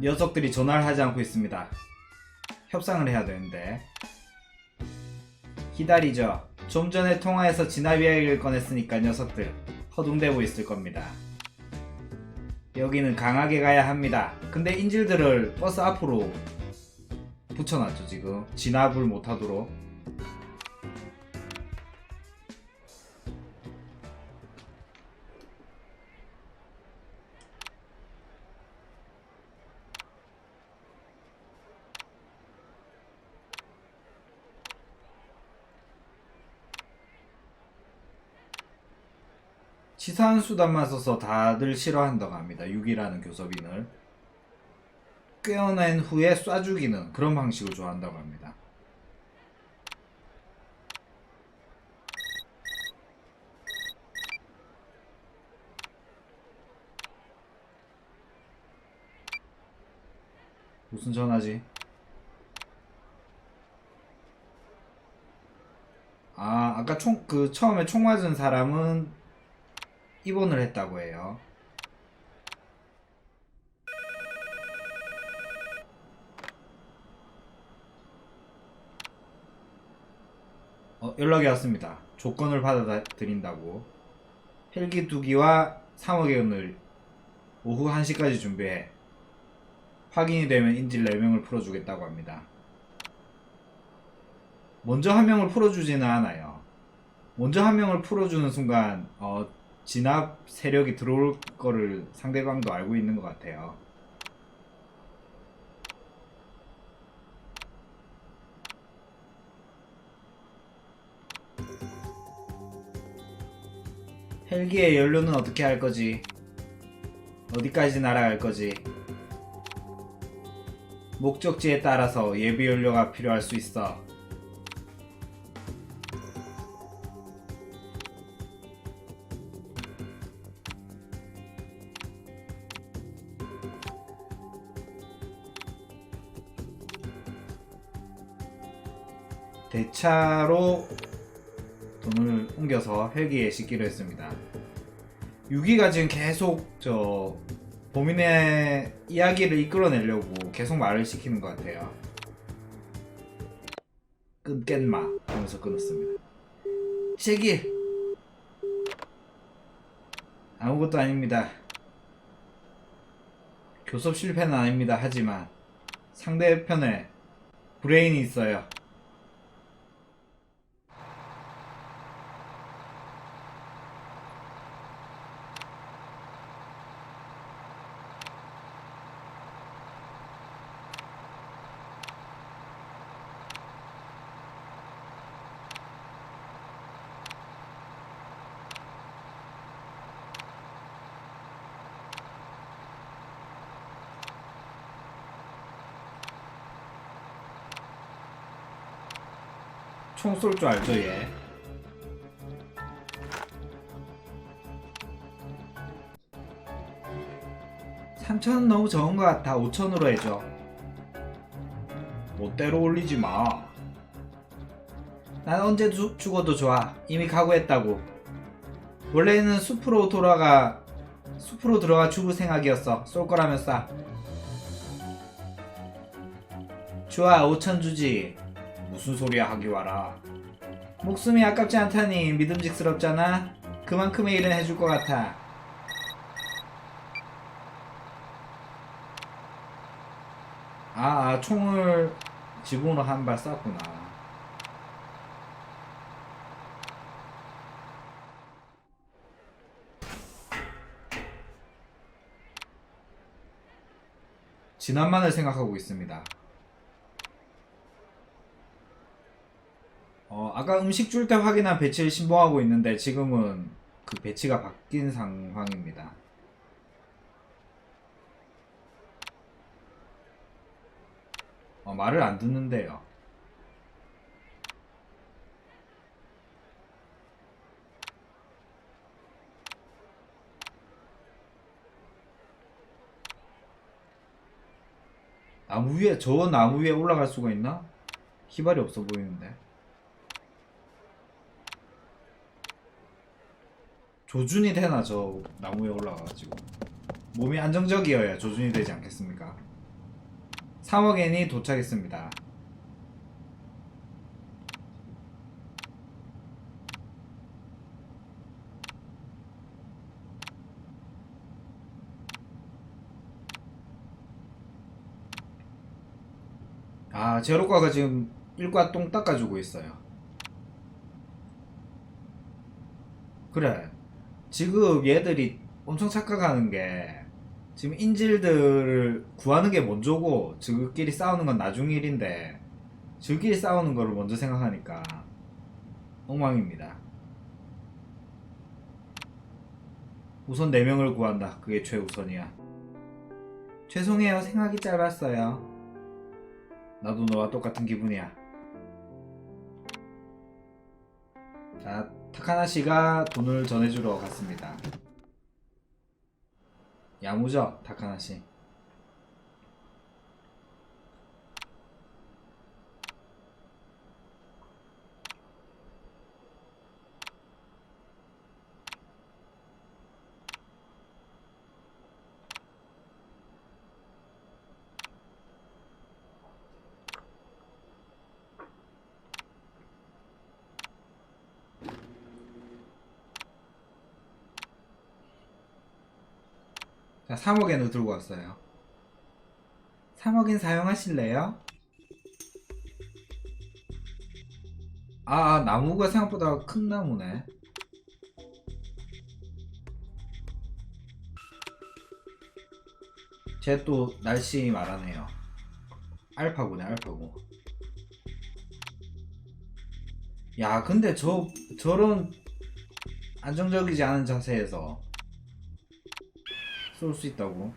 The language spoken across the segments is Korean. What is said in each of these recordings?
녀석들이 전화를 하지 않고 있습니다. 협상을 해야 되는데. 기다리죠. 좀 전에 통화해서 진압 이야기를 꺼냈으니까 녀석들 허둥대고 있을 겁니다. 여기는 강하게 가야 합니다. 근데 인질들을 버스 앞으로 붙여놨죠, 지금. 진압을 못하도록. 치사한 수단만 써서 다들 싫어한다고 합니다. 6이라는 교섭인을. 꿰어낸 후에 쏴 죽이는 그런 방식을 좋아한다고 합니다. 무슨 전화지? 아, 아까 총, 그, 처음에 총 맞은 사람은 입원을 했다고 해요. 어, 연락이 왔습니다. 조건을 받아들인다고. 헬기 두 기와 3억의 은을 오후 1시까지 준비해. 확인이 되면 인질 4명을 풀어주겠다고 합니다. 먼저 한 명을 풀어주지는 않아요. 먼저 한 명을 풀어주는 순간, 어, 진압 세력이 들어올 거를 상대방도 알고 있는 것 같아요. 헬기의 연료는 어떻게 할 거지? 어디까지 날아갈 거지? 목적지에 따라서 예비 연료가 필요할 수 있어. 대차로 돈을 옮겨서 헬기에 싣기로 했습니다. 6위가 지금 계속 저 범인의 이야기를 이끌어내려고 계속 말을 시키는 것 같아요. 끊겠마 하면서 끊었습니다. 제길 아무것도 아닙니다. 교섭 실패는 아닙니다. 하지만 상대편에 브레인이 있어요. 총 쏠 줄 알죠 얘. 삼천은 너무 적은 것 같아. 5천으로 해줘. 멋대로 올리지 마. 난 언제 주- 죽어도 좋아. 이미 각오했다고. 원래는 숲으로 돌아가 숲으로 들어가 죽을 생각이었어. 쏠 거라면 쏴. 좋아, 5천 주지. 무슨 소리야 하기 와라. 목숨이 아깝지 않다니 믿음직스럽잖아. 그만큼의 일은 해줄 것 같아. 아, 아, 총을 지붕으로 한 발 쐈구나. 지난만을 생각하고 있습니다. 어, 아까 음식 줄 때 확인한 배치를 신봉하고 있는데 지금은 그 배치가 바뀐 상황입니다. 어, 말을 안 듣는데요. 나무 위에 저 나무 위에 올라갈 수가 있나? 희발이 없어 보이는데. 조준이 되나 저 나무에 올라가가지고 몸이 안정적이어야 조준이 되지 않겠습니까? 3억엔이 도착했습니다. 아, 제로과가 지금 일과 똥 닦아주고 있어요. 그래. 지금 얘들이 엄청 착각하는 게 지금 인질들을 구하는 게 먼저고 저끼리 싸우는 건 나중 일인데 저끼리 싸우는 거를 먼저 생각하니까 엉망입니다. 우선 4명을 구한다. 그게 최우선이야. 죄송해요. 생각이 짧았어요. 나도 너와 똑같은 기분이야. 자, 타카나 씨가 돈을 전해주러 갔습니다. 야무져, 타카나 씨. 3억엔을 들고 왔어요. 3억엔 사용하실래요? 아, 나무가 생각보다 큰 나무네. 쟤 또 날씨 말하네요. 알파고네, 알파고. 야, 근데 저, 저런 안정적이지 않은 자세에서 쏠 수 있다고?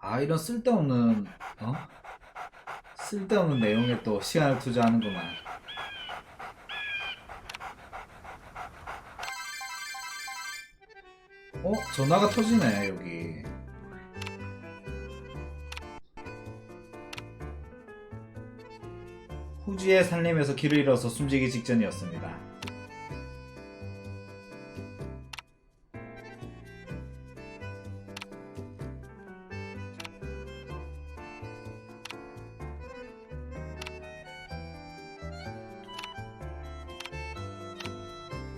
아 이런 쓸데없는 어? 쓸데없는 내용에 또 시간을 투자하는구만 어? 전화가 터지네 여기. 후지의 산림에서 길을 잃어서 숨지기 직전이었습니다.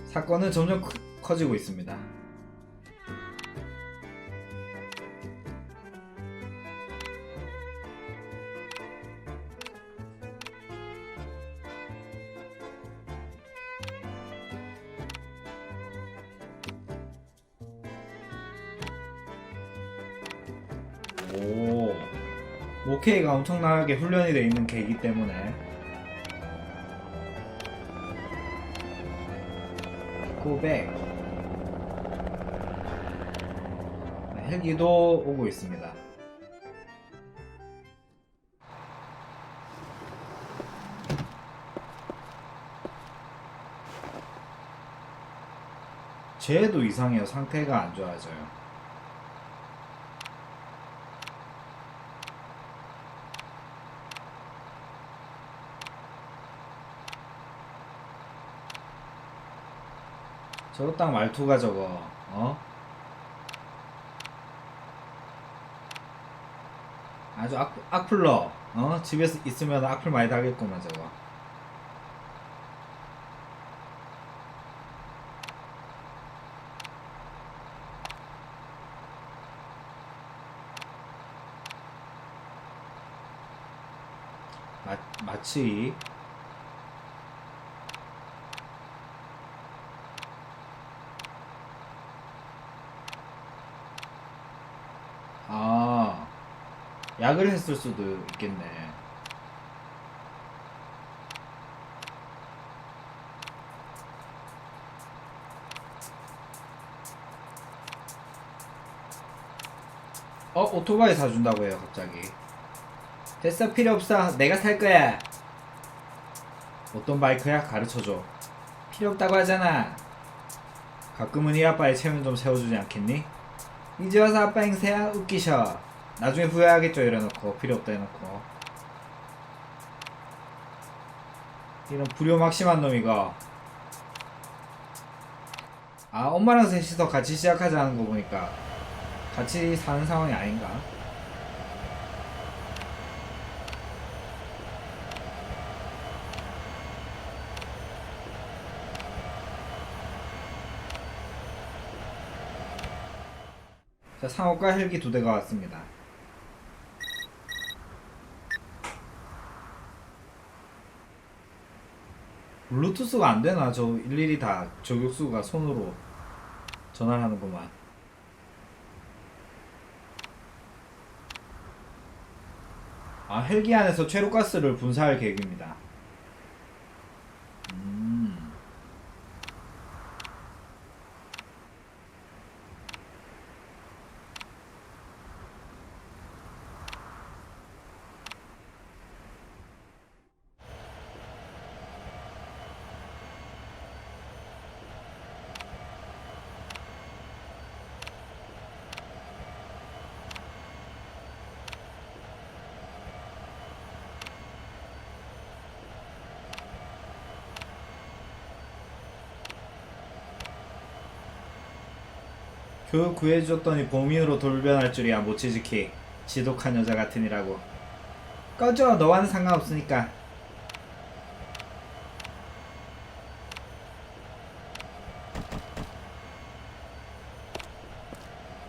사건은 점점 크- 커지고 있습니다 5K가 엄청나게 훈련이 되어 있는 개이기 때문에. 고백. 네, 헬기도 오고 있습니다. 쟤도 이상해요 상태가 안 좋아져요. 저거 딱 말투가 저거 어? 아주 악, 악플러 어? 집에서 있으면 악플 많이 달겠구만 저거 마, 마치 약을 했을 수도 있겠네. 어, 오토바이 사준다고 해요, 갑자기. 됐어, 필요 없어. 내가 탈 거야. 어떤 바이크야? 가르쳐줘. 필요 없다고 하잖아. 가끔은 이 아빠의 체면 좀 세워주지 않겠니? 이제 와서 아빠 행세야? 웃기셔. 나중에 후회하겠죠 이래놓고. 필요 없다 해놓고. 이런 불효막심한 놈이가. 아 엄마랑 셋이서 같이 시작하자는 거 보니까 같이 사는 상황이 아닌가? 자 상호과 헬기 두 대가 왔습니다 블루투스가 안 되나? 저 일일이 다 저격수가 손으로 전화를 하는구만. 아, 헬기 안에서 최루가스를 분사할 계획입니다. 교육 구해줬더니 범인으로 돌변할 줄이야 모치즈키. 지독한 여자 같으니라고. 꺼져 너와는 상관없으니까.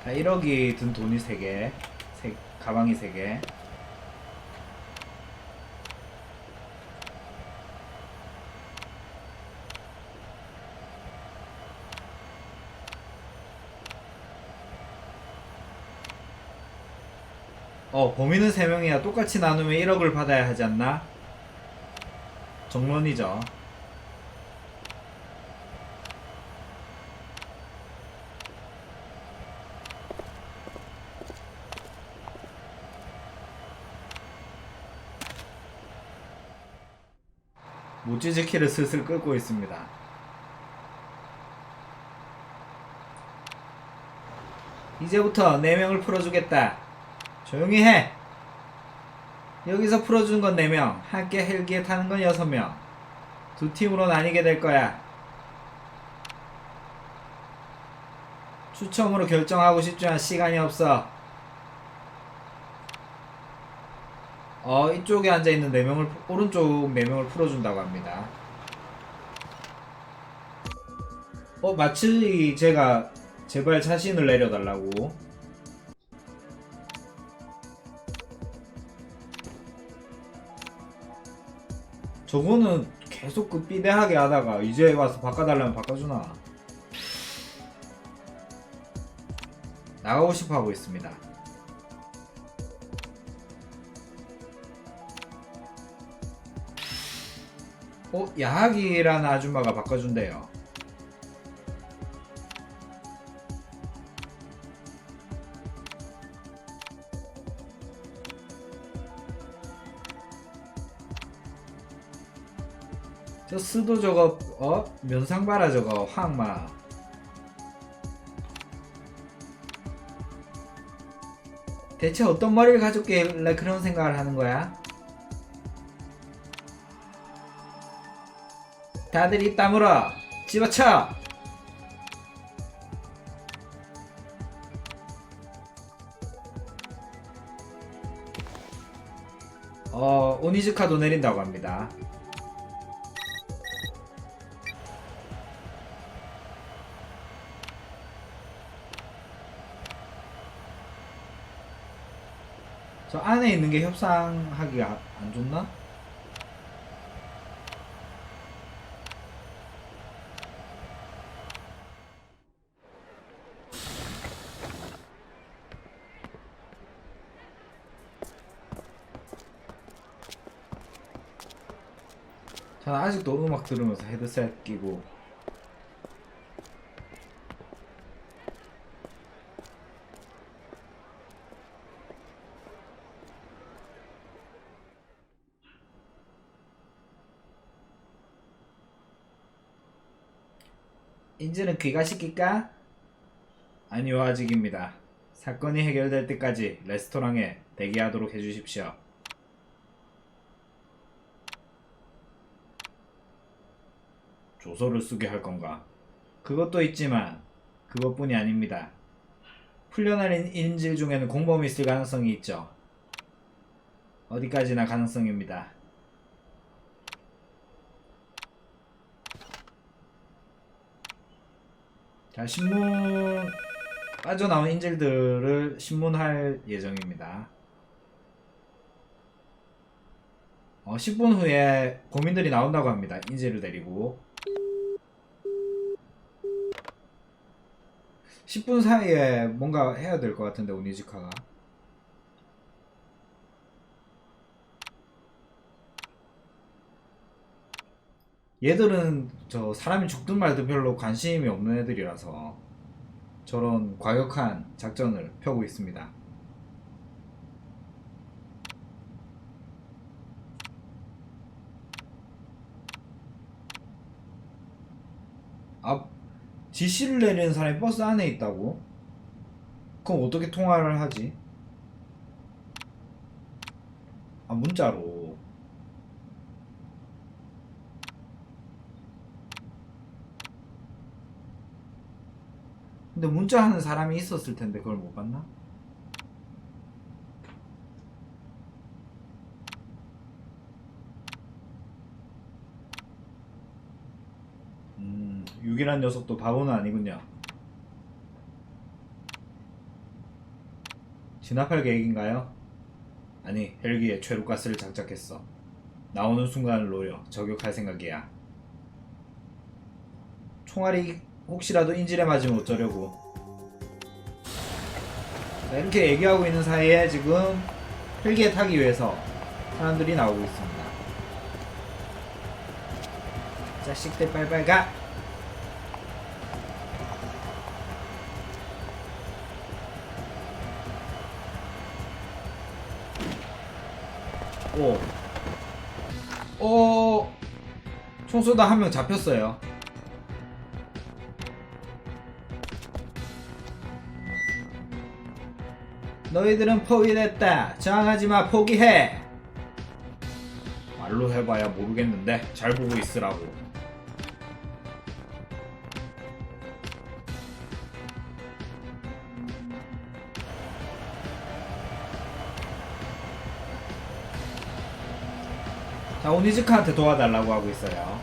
자 1억이 든 돈이 3개. 세, 가방이 3개 어, 범인은 3명이야. 똑같이 나누면 1억을 받아야 하지 않나? 정론이죠. 모찌즈키를 슬슬 끌고 있습니다. 이제부터 4명을 풀어주겠다. 조용히 해. 여기서 풀어준 건 4명, 함께 헬기에 타는 건 6명. 두 팀으로 나뉘게 될 거야. 추첨으로 결정하고 싶지만 시간이 없어. 어, 이쪽에 앉아있는 4명을, 오른쪽 4명을 풀어준다고 합니다. 어, 마치 제가 제발 자신을 내려달라고. 저거는 계속 그 삐대하게 하다가 이제 와서 바꿔달라면 바꿔주나 나가고 싶어 하고 있습니다 어? 야학이라는 아줌마가 바꿔준대요 저 스도 저거 어? 면상 봐라 저거 황마. 대체 어떤 머리를 가졌길래 그런 생각을 하는 거야? 다들 입 다물어. 집어쳐! 어 오니즈카도 내린다고 합니다 안에 있는 게 협상하기가 안 좋나? 저는 아직도 음악 들으면서 헤드셋 끼고 인지는 귀가시킬까? 아니요 아직입니다 사건이 해결될 때까지 레스토랑에 대기하도록 해주십시오. 조서를 쓰게 할 건가? 그것도 있지만 그것뿐이 아닙니다. 인- 인질 중에는 공범이 있을 가능성이 있죠. 어디까지나 가능성입니다. 자, 신문 빠져나온 인질들을 신문할 예정입니다. 어, 10분 후에 고민들이 나온다고 합니다. 인질을 데리고. 10분 사이에 뭔가 해야 될 것 같은데, 오니지카가. 얘들은 저 사람이 죽든 말든 별로 관심이 없는 애들이라서 저런 과격한 작전을 펴고 있습니다. 아, 지시를 내리는 사람이 버스 안에 있다고? 그럼 어떻게 통화를 하지? 아, 문자로. 근데 문자 하는 사람이 있었을 텐데 그걸 못 봤나? 음, 6이란 녀석도 바보는 아니군요. 진압할 계획인가요? 아니, 헬기에 최루가스를 장착했어. 나오는 순간을 노려 저격할 생각이야. 총알이 혹시라도 인질에 맞으면 어쩌려고. 자, 이렇게 얘기하고 있는 사이에 지금 헬기에 타기 위해서 사람들이 나오고 있습니다. 자식들 빨빨 가! 오. 오. 총 쏘다 한 명 잡혔어요. 너희들은 포위됐다. 저항하지 마. 포기해. 말로 해봐야 모르겠는데 잘 보고 있으라고. 자, 오니즈카한테 도와달라고 하고 있어요.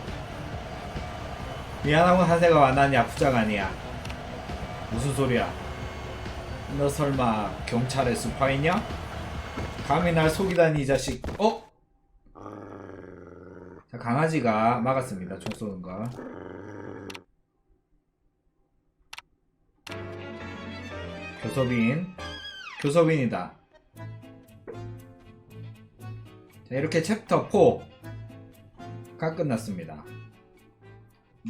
미안하고 하세가 난 야쿠자가 아니야. 무슨 소리야? 너 설마 경찰의 스파이냐? 감히 날 속이다니 이 자식. 어? 자, 강아지가 막았습니다. 총 쏘는 거. 교섭인. 교섭인이다. 자, 이렇게 챕터 4가 끝났습니다.